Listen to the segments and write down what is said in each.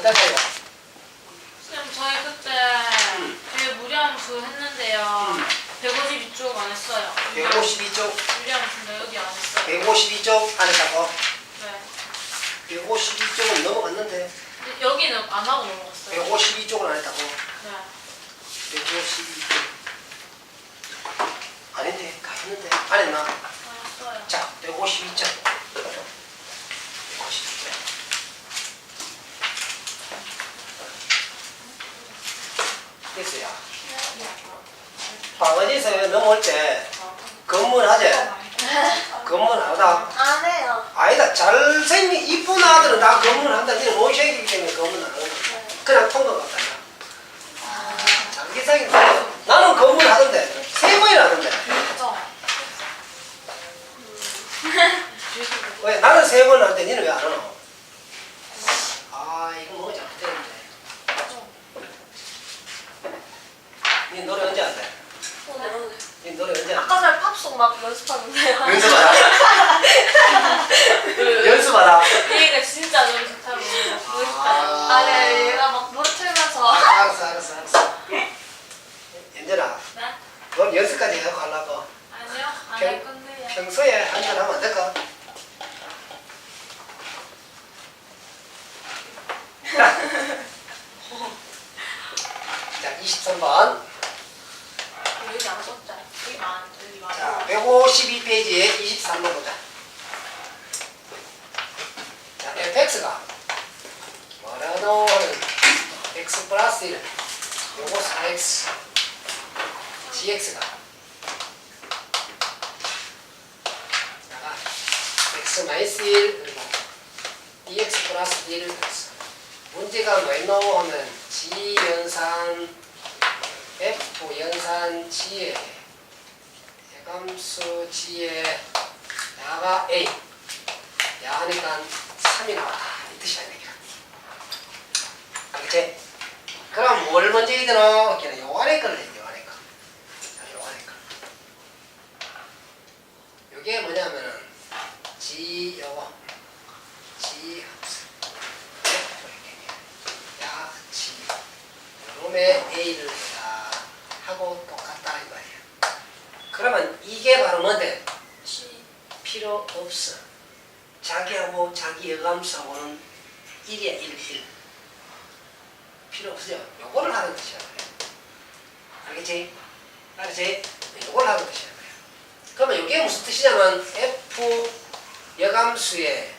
어떨까요? 선생님 저희 그때 저희 무리함수 했는데요. 152쪽 안 했어요. 152쪽, 무리함수인데 여기 안 했어요. 152쪽 안 했다고? 네. 152쪽은 넘어갔는데 근데 여기는 안 하고 넘어갔어요. 152쪽은 안 했다고? 네. 152쪽 아닌데 가 했는데 안 했나? 안 했어요. 자 152쪽 152쪽 됐어요 방언에서 넘어올 때 검문하지? 검문하다. 안 해요. 아니다. 잘생긴 이쁜 아들은 다 검문한다. 니는 모셔이기 때문에 검문 안 하는 거야. 그냥 통과 같다 장기상이 나는 검문하던데. 세 번이나 하던데? 왜? 나는 세 번 하는데. 니는 왜 안 하노? 아 이거 뭐 잘못됐는데. 니 노래 언제 한대? 니 노래 언제? 아까 전에 팝송 막 연습하는데요. 연습하라 연습하라 얘가 진짜 너무 좋다고 멋있다. 아니 얘가 막 노래 틀면서 알았어 알았어 알았어 연전아 네? 넌 연습까지 하고 하려고 아니요. 안 평- 할 건데요. 평소에 한잔 하면 안 될까? 자 23번 여기 안 썼죠? 여기 만 여기 만. 자, 152페이지에 23번 보자. 자, fx가 뭐라노 x 플러스 1 요거 4x gx가 자, x 마이너스 1 그리고 2x 플러스 1을 그랬어. 문제가 뭐였노 하면 g 연산 f 연산 g에 대 감수 g의 야가 a 야니까 3이 나왔다 이 뜻이야 이게 알겠지? 그럼 뭘 먼저 해야 되나? 그냥 요 안에 걸로 해야 돼, 요 안에 거. 자, 요 안에 거. 요게 뭐냐면은 g 요거 g 함수 F 이렇게 야 g 요놈의 a를 다 하고 말이야. 그러면 이게 바로? G. 필요 없어. 자기하고 자기 여감수하고는 1이야 1, 1. 필요 없어요. 요거를 하는 뜻이야. 알겠지? 알겠지? 요걸 하는 뜻이야. 그러면 이게 무슨 뜻이냐면 f 여감수에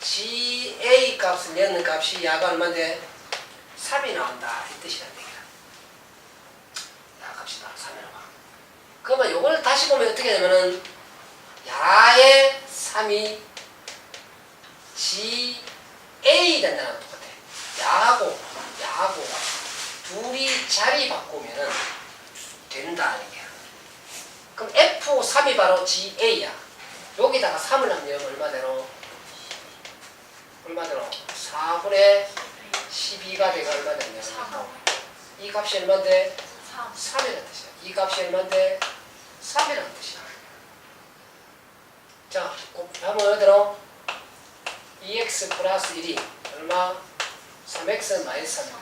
ga 값을 내는 값이 야가 얼마인데 3이 나온다 이 뜻이란 얘기야. 야 값이 나 3이 나와. 그러면 요걸 다시 보면 어떻게 되냐면은 야의 3이 GA 된다는 거 똑같아. 야하고 야하고 둘이 자리 바꾸면은 된다 이게. 그럼 F3이 바로 GA야. 여기다가 3을 하면 얼마대로? 얼마대로? 4분의 12가 되가 얼마 되냐? 이 값이 얼마인데? 3. 3이라는 뜻이야. 이 값이 얼마인데? 3이라는 뜻이야. 자, 곱- 한번 어디로? 2x 플러스 1이 얼마? 3x 마이너스 3.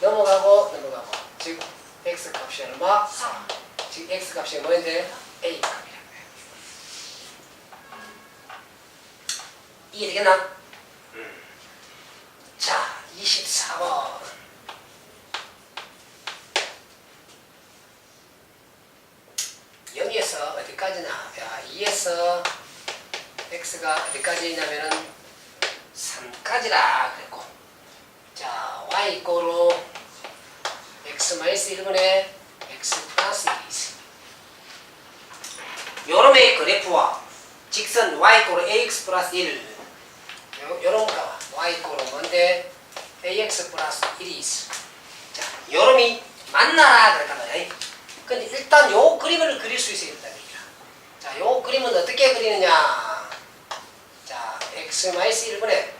넘어가고 넘어가고. 즉 x 값이 얼마? 3. 즉 x 값이 뭐인데? a 값이야. 이해 되겠나? 자, 24번. 여기에서 어디까지나? 야, 2에서 x가 어디까지 있냐면은 3까지라 그랬고. 자, y 이꼬로 x 마이너스 1분의 x 플러스 2 있습니다. 요놈의 그래프와 직선 y 이꼬로 ax 플러스 1 요, 요런 거 y 이꼬로 뭔데 ax 플러스 1이 있어. 자, 요놈이 만나라 그랬단 말이야. 근데 일단 요 그림을 그릴 수 있어야 된다 그림은 어떻게 그리느냐? 자, x 마이너스 1분의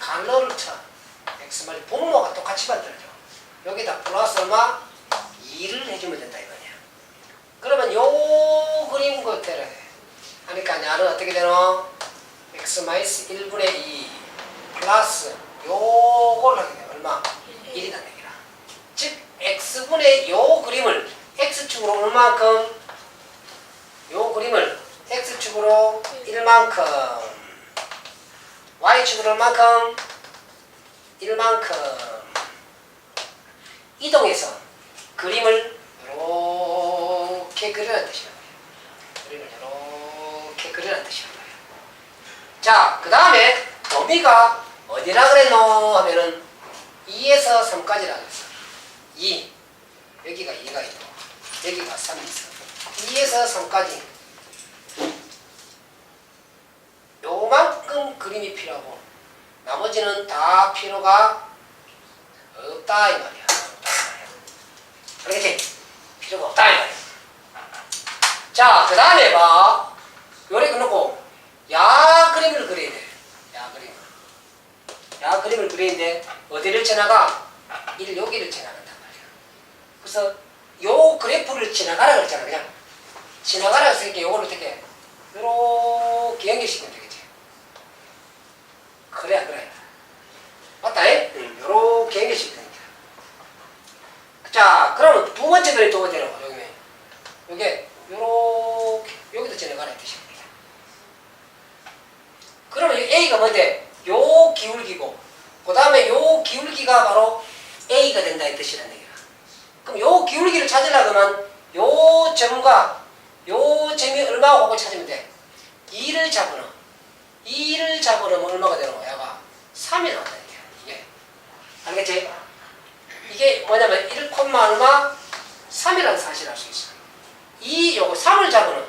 갈로를 쳐. x 마이너스 분모가 똑같이 만들죠. 여기다 플러스 얼마? 2를 해주면 된다 이거냐. 그러면 요 그림 것대로 해. 하니까 야는 어떻게 되노? x 마이너스 1분의 2 플러스 요 요거를 하게 돼. 얼마? 1이다 얘기라. 즉 x분의 요 그림을 x축으로 얼만큼 요 그림을 x축으로 1만큼 y축으로 얼만큼 1만큼 이동해서 그림을 이렇게 그리는 뜻이란 말이에요. 그림을 이렇게 그리는 뜻이란 말이에요. 자, 그 다음에 범위가 어디라 그랬노 하면은 2에서 3까지라 그랬어. 2. 여기가 2가 있고, 여기가 3이 있어. 2에서 3까지. 요만큼 그림이 필요하고, 나머지는 다 필요가 없다, 이 말이야. 알겠지? 필요가 없다, 이 말이야. 자, 그 다음에 봐. 요래 그놓고, 야 그림을 그려야 돼. 야 그림을. 야 그림을 그리는데 어디를 지나가? 1 여기를 지나간단 말이야. 그래서 요 그래프를 지나가라 그랬잖아 그냥. 지나가라 이렇게 요거를 어떻게 요렇게 연결시키면 되겠지. 그래 그래. 맞다 잉? 응. 요렇게 연결시키면 됩니다. 자 그러면 두 번째 그림 또 어디로? 여기 요게 요렇게 여기도 지나가라 이 뜻입니다. 그러면 이 A가 뭔데? 요 기울기고 그 다음에 요 기울기가 바로 A가 된다 이 뜻이란 얘기야. 그럼 요 기울기를 찾으려면 요 점과 요 점이 얼마고 찾으면 돼. 2를 잡으면 2를 잡으면 얼마가 되는 거야? 야가 3이 나온다 이게. 이게. 알겠지? 이게 뭐냐면 1, 얼마 3이라는 사실을 알 수 있어. 2 요거 3을 잡으면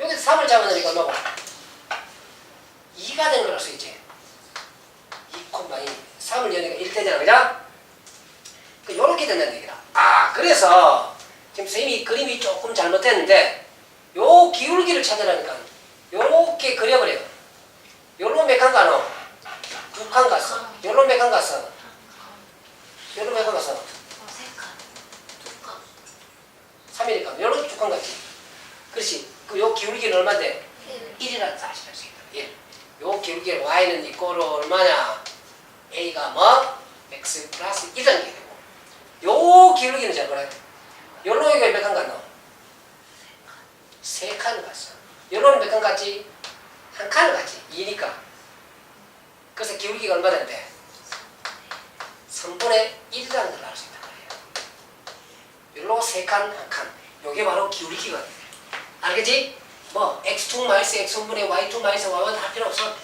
여기서 3을 잡으면 이거 얼마고? 2가 되는 걸 알 수 있지. 2 콤마 2. 3을 여니까 1 되잖아. 그죠? 그 요렇게 된다는 얘기다. 아, 그래서 지금 선생님이 그림이 조금 잘못됐는데 요 기울기를 찾으라니까 요렇게 그려버려요. 요로 몇칸 가노? 두칸 갔어. 요로 몇칸 갔어? 요로 몇칸 갔어? 세칸두칸 3이니까 요로 두칸 갔지. 그렇지. 그 요 기울기는 얼마인데? 1 1이라는 사실을 알수 있다. 1. 요 기울기의 y는 이꼴로 얼마냐? a가 뭐? x 플러스 1이라는 게 되고 요 기울기는 잘 보라. 요로 여기가 몇칸 갔노? 세 칸을 갔어. 요로는 몇칸 갔지? 한 칸을 갔지. 2니까. 그래서 기울기가 얼마 되는데? 3분의 1이라는 걸 알 수 있단 말이에요. 요로 세 칸, 한 칸. 요게 바로 기울기가 돼. 알겠지? 뭐 x2 마이너스 x1분의 y2 마이너스 y1 할 필요 없어.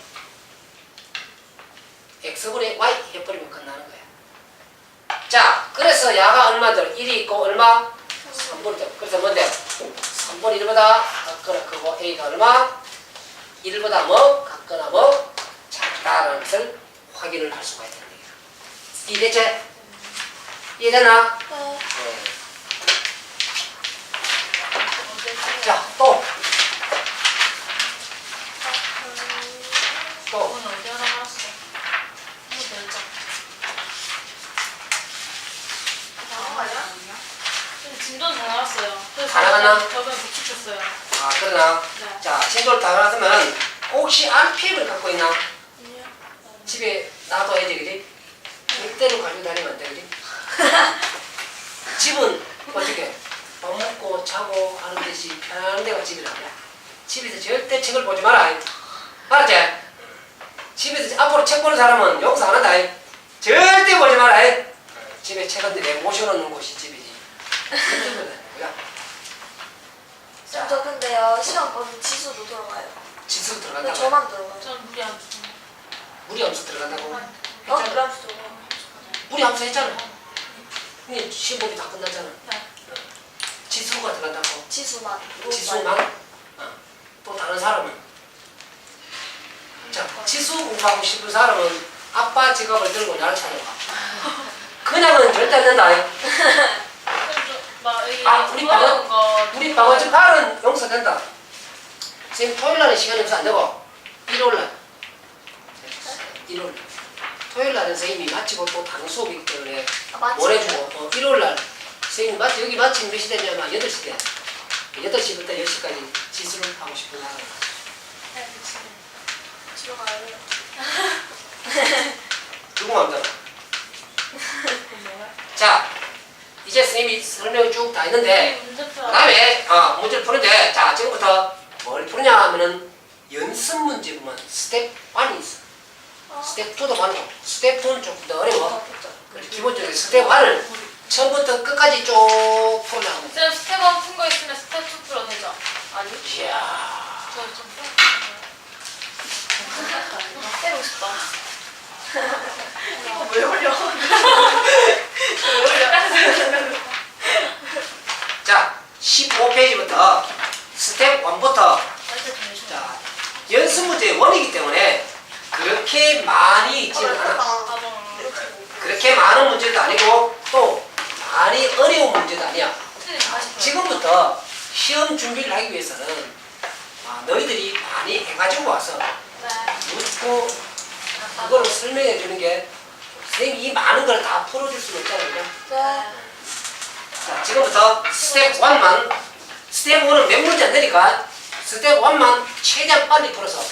x분의 y 해버리면 끝나는 거야. 자, 그래서 야가 얼마 들어? 1이 있고 얼마? 3분이 들어. 그래서 뭔데? 3분의 1보다 같거나 크고 a가 얼마? 1보다 뭐? 같거나 뭐? 작다라는 것을 확인을 할 수가 있다는 얘기야. 이해됐지? 이해되나? 네. 네. 자, 또. 또. 오늘 어디 하나 알았어. 한번 더 읽자. 나온 거 아니야? 근데 진도는 다 나왔어요. 그래서 다 나갔나? 저번에 못 지켰어요. 아, 그러나. 네. 자, 진도를 다 나왔으면 혹시 RPM을 갖고 있나? 아니요 집에 놔둬야 지, 그지? 절대로 가지고 다니면 안 돼, 그지? 집은 어떻게? 밥 먹고 자고 하는 듯이 편안한 데가 집이란 말이야. 집에서 절대 책을 보지 마라. 알았지? 집에서 앞으로 책 보는 사람은 용서 안 한다. 절대 보지 마라. 집에 책은 내 모셔놓는 곳이 집이지. 자, 저 근데요 시험 보면 지수도 들어가요 지수 근데 들어간다고. 저만 들어가요 전 무리 안 주고. 물이 함수 들어간다고. 어? 했잖아. 그럼 들어가요 물이 함수 했잖아. 근데 시험 보기 다 끝났잖아. 네. 지수가 들어간다고. 지수만 지수만. 어. 또 다른 사람은. 자, 지수 공부하고 싶은 사람은 아빠 지갑을 들고 나를 찾아와. 그냥은 절대 안 된다. 막 여기 아, 우리 구하는 거. 우리 방어집 팔은 용서 된다. 지금 토요일 날은 시간이 없어 안 되고 일요일 날. 일요일 날. 토요일 날은 선생님이 마치고 또 다른 수업이기 때문에 아? 보내주고 어, 일요일 날 선생님 마치 여기 마침 몇시 되냐면 8시 돼. 8시부터 10시까지 지수를 하고 싶은 사람. 집에 가요 누구 마음대로. 자, 이제 선생님이 설명을 쭉 다 했는데, 문제 그. 다음에 어, 문제를 푸는데, 자, 지금부터 뭘 푸느냐 하면은 연습 문제 보면 스텝 1이 있어. 스텝 2도 많고, 스텝 2는 조금 더 어려워. 그래서 기본적으로 스텝 1을 처음부터 끝까지 쭉 풀어나가면 돼. 쌤 스텝 1푼 거 있으면 스텝 2 풀어 되죠? 아니? 이야. 저좀. 때리고 싶다. 이거 왜 올려? 자, 15페이지부터 스텝 1부터 자, 연습 문제 원이기 때문에 그렇게 많이 있지는 않아. 그렇게 많은 문제도 아니고 또 많이 어려운 문제도 아니야. 지금부터 시험 준비를 하기 위해서는 아, 너희들이 많이 해가지고 와서 묻고 그걸 설명해 주는 게 선생님 이 많은 걸 다 풀어줄 수는 없잖아요. 자, 지금부터 스텝 1만 스텝 1은 몇 문제 안 되니까 스텝 1만 최대한 빨리 풀어서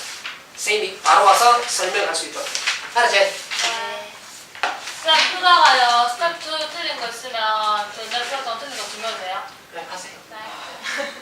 선생님이 바로 와서 설명할 수 있도록. 알았지? 네. 스텝 푸다가요. 스텝 2 틀린 거 있으면 저 인간 스텝 1 틀린 거 보면 돼요. 네, 하세요. 네.